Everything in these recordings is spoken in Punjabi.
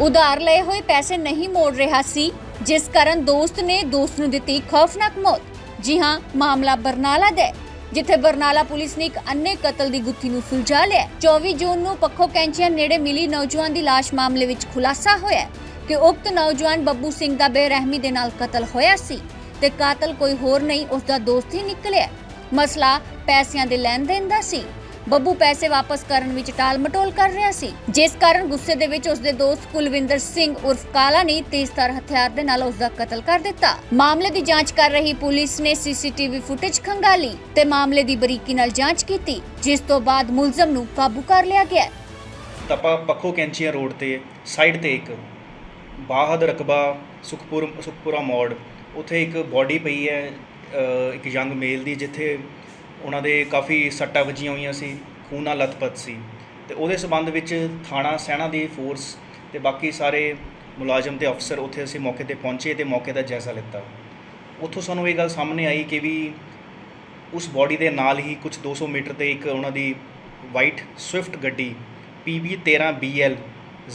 ਉਧਾਰ ਲਏ ਹੋਏ ਪੈਸੇ ਨਹੀਂ ਮੋੜ ਰਿਹਾ ਸੀ, ਜਿਸ ਕਾਰਨ ਦੋਸਤ ਨੇ ਦੋਸਤ ਨੂੰ ਦਿੱਤੀ ਖੌਫਨਾਕ ਮੌਤ। ਜੀ ਹਾਂ, ਮਾਮਲਾ ਬਰਨਾਲਾ ਦਾ ਜਿੱਥੇ ਬਰਨਾਲਾ ਪੁਲਿਸ ਨੇ ਇੱਕ ਅੰਨੇ ਕਤਲ ਦੀ ਗੁੱਥੀ ਨੂੰ ਸੁਲਝਾ ਲਿਆ 24 ਜੂਨ ਨੂੰ ਪੱਖੋ ਕੈਂਚੀਆਂ ਨੇੜੇ ਮਿਲੀ ਨੌਜਵਾਨ ਦੀ ਲਾਸ਼ ਮਾਮਲੇ ਵਿੱਚ ਖੁਲਾਸਾ ਹੋਇਆ ਕਿ ਉਕਤ ਨੌਜਵਾਨ ਬੱਬੂ ਸਿੰਘ ਦਾ ਬੇਰਹਿਮੀ ਦੇ ਨਾਲ ਕਤਲ ਹੋਇਆ ਸੀ ਤੇ ਕਾਤਲ ਕੋਈ ਹੋਰ ਨਹੀਂ ਉਸ ਦਾ ਦੋਸਤ ਹੀ ਨਿਕਲਿਆ ਮਸਲਾ ਪੈਸਿਆਂ ਦੇ ਲੈਣ ਦੇਣ ਦਾ ਸੀ। ਬੱਬੂ ਪੈਸੇ ਵਾਪਸ ਕਰਨ ਵਿੱਚ ਟਾਲ ਕਰ ਰਿਹਾ ਸੀ। ਜਿਸ ਕਾਰਨ ਗੁੱਸੇ ਦੇ ਵਿੱਚ ਉਸਦੇ ਦੋਸਤ ਕੁਲਵਿੰਦਰ ਸਿੰਘ ਉਰਫ ਕਾਲਾ ਨੇ ਤੇਜ਼ਧਾਰ ਹਥਿਆਰ ਦੇ ਨਾਲ ਉਸ ਦਾ ਕਤਲ ਕਰ ਦਿੱਤਾ। ਮਾਮਲੇ ਦੀ ਜਾਂਚ ਕਰ ਰਹੀ ਪੁਲਿਸ ਨੇ ਸੀਸੀਟੀਵੀ ਫੁਟੇਜ ਖੰਗਾਲੀ ਤੇ ਮਾਮਲੇ ਦੀ ਬਰੀਕੀ ਨਾਲ ਜਾਂਚ ਕੀਤੀ, ਜਿਸ ਤੋਂ ਬਾਅਦ ਮੁਲਜ਼ਮ ਨੂੰ ਕਾਬੂ ਕਰ ਲਿਆ ਗਿਆ। ਤਪਾ ਪੱਖੋ ਕੈਂਚੀਆਂ ਰੋਡ ਤੇ, ਸਾਈਡ ਤੇ ਇੱਕ ਬਾਹਦ ਰਕਬਾ ਸੁਖਪੁਰ, ਸੁਖਪੁਰਾ ਮੋੜ। ਉੱਥੇ ਇੱਕ ਬਾਡੀ ਪਈ ਹੈ ਇੱਕ ਯੰਗ ਮੇਲ ਦੀ, ਜਿੱਥੇ ਉਹਨਾਂ ਦੇ ਕਾਫੀ ਸੱਟਾਂ ਵੱਜੀਆਂ ਹੋਈਆਂ ਸੀ, ਖੂਨ ਨਾਲ ਲਥਪਥ ਸੀ। ਤੇ ਉਹਦੇ ਸਬੰਧ ਵਿੱਚ ਥਾਣਾ ਸੈਣਾ ਦੀ ਫੋਰਸ ਤੇ ਬਾਕੀ ਸਾਰੇ ਮੁਲਾਜ਼ਮ ਤੇ ਅਫਸਰ ਉੱਥੇ ਅਸੀਂ ਮੌਕੇ ਤੇ ਪਹੁੰਚੇ ਤੇ ਮੌਕੇ ਦਾ ਜਾਇਜ਼ਾ ਲਿੱਤਾ। ਉੱਥੋਂ ਸਾਨੂੰ ਇਹ ਗੱਲ ਸਾਹਮਣੇ ਆਈ ਕਿ ਵੀ ਉਸ ਬਾਡੀ ਦੇ ਨਾਲ ਹੀ ਕੁਝ 200 ਮੀਟਰ ਤੇ ਇੱਕ ਉਹਨਾਂ ਦੀ ਵਾਈਟ ਸਵਿਫਟ ਗੱਡੀ PB 13 BL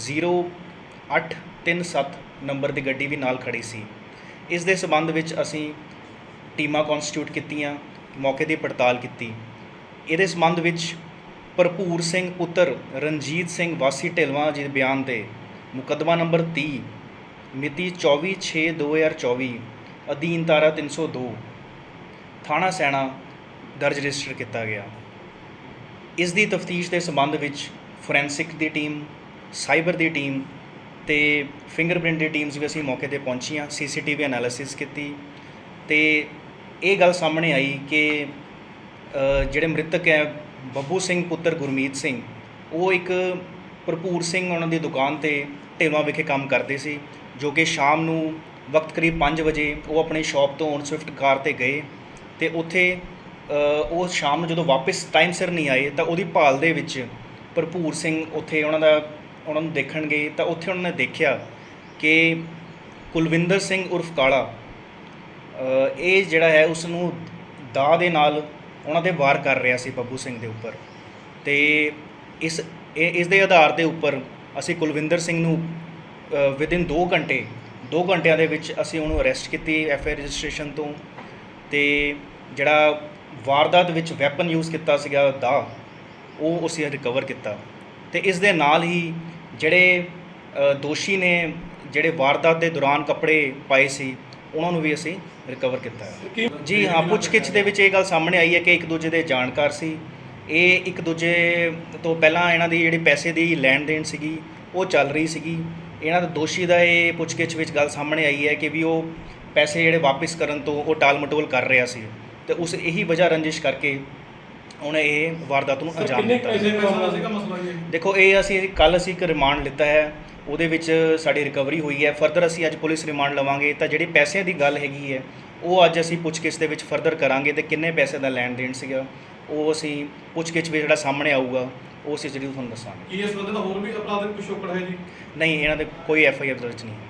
0837 ਨੰਬਰ ਦੀ ਗੱਡੀ ਵੀ ਨਾਲ ਖੜੀ ਸੀ। ਇਸ ਦੇ ਸਬੰਧ ਵਿੱਚ ਅਸੀਂ ਟੀਮਾਂ ਕਨਸਟੀਟਿਊਟ ਕੀਤੀਆਂ। ਮੌਕੇ ਦੀ ਪੜਤਾਲ ਕੀਤੀ। ਇਹਦੇ ਸੰਬੰਧ ਵਿੱਚ ਭਰਪੂਰ ਸਿੰਘ ਪੁੱਤਰ ਰਣਜੀਤ ਸਿੰਘ ਵਾਸੀ ਢਿਲਵਾਂ ਜੀ ਦੇ ਬਿਆਨ ਤੇ ਮੁਕੱਦਮਾ ਨੰਬਰ 30 ਮਿਤੀ 24/6/2024 ਅਧੀਨ ਧਾਰਾ 302 ਥਾਣਾ ਸੈਣਾ ਦਰਜ ਰਜਿਸਟਰ ਕੀਤਾ ਗਿਆ। ਇਸ ਦੀ ਤਫਤੀਸ਼ ਦੇ ਸੰਬੰਧ ਵਿੱਚ ਫੋਰੈਂਸਿਕ ਦੀ ਟੀਮ, ਸਾਈਬਰ ਦੀ ਟੀਮ ਤੇ ਫਿੰਗਰਪ੍ਰਿੰਟ ਦੀ ਟੀਮਸ ਵੀ ਅਸੀਂ ਮੌਕੇ ਤੇ ਪਹੁੰਚੀਆਂ, ਸੀਸੀਟੀਵੀ ਐਨਾਲਿਸਿਸ ਕੀਤੀ ਤੇ ਇਹ ਗੱਲ ਸਾਹਮਣੇ ਆਈ ਕਿ ਜਿਹੜੇ ਮ੍ਰਿਤਕ ਹੈ, ਬੱਬੂ ਸਿੰਘ ਪੁੱਤਰ ਗੁਰਮੀਤ ਸਿੰਘ, ਉਹ ਇੱਕ ਭਰਪੂਰ ਸਿੰਘ ਉਹਨਾਂ ਦੀ ਦੁਕਾਨ ਤੇ ਢੇਵਾ ਵਿਖੇ ਕੰਮ ਕਰਦੇ ਸੀ, ਜੋ ਕਿ ਸ਼ਾਮ ਨੂੰ ਵਕਤ ਕਰੀਬ 5 ਵਜੇ ਉਹ ਆਪਣੀ ਸ਼ਾਪ ਤੋਂ ਸਵਿਫਟ ਕਾਰ ਤੇ ਗਏ ਤੇ ਉੱਥੇ ਉਹ ਸ਼ਾਮ ਨੂੰ ਜਦੋਂ ਵਾਪਸ ਟਾਈਮ ਸਿਰ ਨਹੀਂ ਆਏ ਤਾਂ ਉਹਦੀ ਭਾਲ ਦੇ ਵਿੱਚ ਭਰਪੂਰ ਸਿੰਘ ਉੱਥੇ ਉਹਨਾਂ ਦਾ, ਉਹਨਾਂ ਨੂੰ ਦੇਖਣ ਗਏ ਤਾਂ ਉੱਥੇ ਉਹਨਾਂ ਨੇ ਦੇਖਿਆ ਕਿ ਕੁਲਵਿੰਦਰ ਸਿੰਘ ਉਰਫ ਕਾਲਾ ਇਹ ਜਿਹੜਾ ਹੈ ਉਸ ਨੂੰ ਦਾ ਦੇ ਨਾਲ ਉਹਨਾਂ ਦੇ ਵਾਰ ਕਰ ਰਿਹਾ ਸੀ ਬੱਬੂ ਸਿੰਘ ਦੇ ਉੱਪਰ। ਤੇ ਇਸ, ਇਹ, ਇਸ ਦੇ ਆਧਾਰ ਦੇ ਉੱਪਰ ਅਸੀਂ ਕੁਲਵਿੰਦਰ ਸਿੰਘ ਨੂੰ ਵਿਦਿਨ 2 ਘੰਟੇ 2 ਘੰਟਿਆਂ ਦੇ ਵਿੱਚ ਅਸੀਂ ਉਹਨੂੰ ਅਰੈਸਟ ਕੀਤੀ ਐਫ ਆਈ ਰਜਿਸਟ੍ਰੇਸ਼ਨ ਤੋਂ। ਤੇ ਜਿਹੜਾ ਵਾਰਦਾਤ ਵਿੱਚ ਵੈਪਨ ਯੂਜ਼ ਕੀਤਾ ਸੀਗਾ ਦਾ ਉਹ ਅਸੀਂ ਰਿਕਵਰ ਕੀਤਾ। ਤੇ ਇਸ ਦੇ ਨਾਲ ਹੀ ਜਿਹੜੇ ਦੋਸ਼ੀ ਨੇ ਜਿਹੜੇ ਵਾਰਦਾਤ ਦੇ ਦੌਰਾਨ ਕੱਪੜੇ ਪਾਏ ਸੀ ਉਹਨਾਂ ਨੂੰ ਵੀ ਅਸੀਂ ਰਿਕਵਰ ਕੀਤਾ ਹੈ। ਜੀ ਹਾਂ ਪੁੱਛਗਿੱਛ ਦੇ ਵਿੱਚ ਇਹ ਗੱਲ ਸਾਹਮਣੇ ਆਈ ਹੈ ਕਿ ਇੱਕ ਦੂਜੇ ਦੇ ਜਾਣਕਾਰ ਸੀ। ਇਹ ਇੱਕ ਦੂਜੇ ਤੋਂ ਪਹਿਲਾਂ ਇਹਨਾਂ ਦੀ ਜਿਹੜੀ ਪੈਸੇ ਦੀ ਲੈਣ ਦੇਣ ਸੀਗੀ ਉਹ ਚੱਲ ਰਹੀ ਸੀਗੀ। ਇਹਨਾਂ ਦਾ ਦੋਸ਼ੀ ਦਾ ਇਹ ਪੁੱਛਗਿੱਛ ਵਿੱਚ ਗੱਲ ਸਾਹਮਣੇ ਆਈ ਹੈ ਕਿ ਵੀ ਉਹ ਪੈਸੇ ਜਿਹੜੇ ਵਾਪਸ ਕਰਨ ਤੋਂ ਉਹ ਟਾਲ ਮਟੋਲ ਕਰ ਰਿਹਾ ਸੀ। ਤੇ ਉਸ ਇਹੀ ਵਜ੍ਹਾ ਰੰਜਿਸ਼ ਕਰਕੇ ਉਹਨੇ ਇਹ ਵਾਰਦਾਤ ਨੂੰ ਅੰਜਾਮ ਦਿੱਤਾ। ਦੇਖੋ ਇਹ ਅਸੀਂ ਕੱਲ ਅਸੀਂ ਇੱਕ ਰਿਮਾਂਡ ਲਿੱਤਾ ਹੈ। ਉਹਦੇ ਵਿੱਚ ਸਾਡੀ ਰਿਕਵਰੀ ਹੋਈ ਹੈ। ਫਰਦਰ ਅਸੀਂ ਅੱਜ ਪੁਲਿਸ ਰਿਮਾਂਡ ਲਵਾਂਗੇ। ਤਾਂ ਜਿਹੜੀ ਪੈਸਿਆਂ ਦੀ ਗੱਲ ਹੈਗੀ ਹੈ ਉਹ ਅੱਜ ਅਸੀਂ ਪੁੱਛਗਿੱਛ ਦੇ ਵਿੱਚ ਫਰਦਰ ਕਰਾਂਗੇ ਤੇ ਕਿੰਨੇ ਪੈਸੇ ਦਾ ਲੈਣ ਦੇਣ ਸੀਗਾ ਉਹ ਅਸੀਂ ਪੁੱਛਗਿੱਛ ਵਿੱਚ ਜਿਹੜਾ ਸਾਹਮਣੇ ਆਊਗਾ ਉਹ ਅਸੀਂ ਜ਼ਰੂਰ ਤੁਹਾਨੂੰ ਦੱਸਾਂਗੇ। ਕੀ ਇਸ ਬੰਦੇ ਦਾ ਹੋਰ ਵੀ ਅਪਰਾਧਿਕ ਪਿਛੋਕੜ ਹੈ ਜੀ? ਨਹੀਂ ਇਹਨਾਂ ਦੇ ਕੋਈ ਐਫ ਆਈ ਆਰ ਦਰਜ ਨਹੀਂ ਹੈ।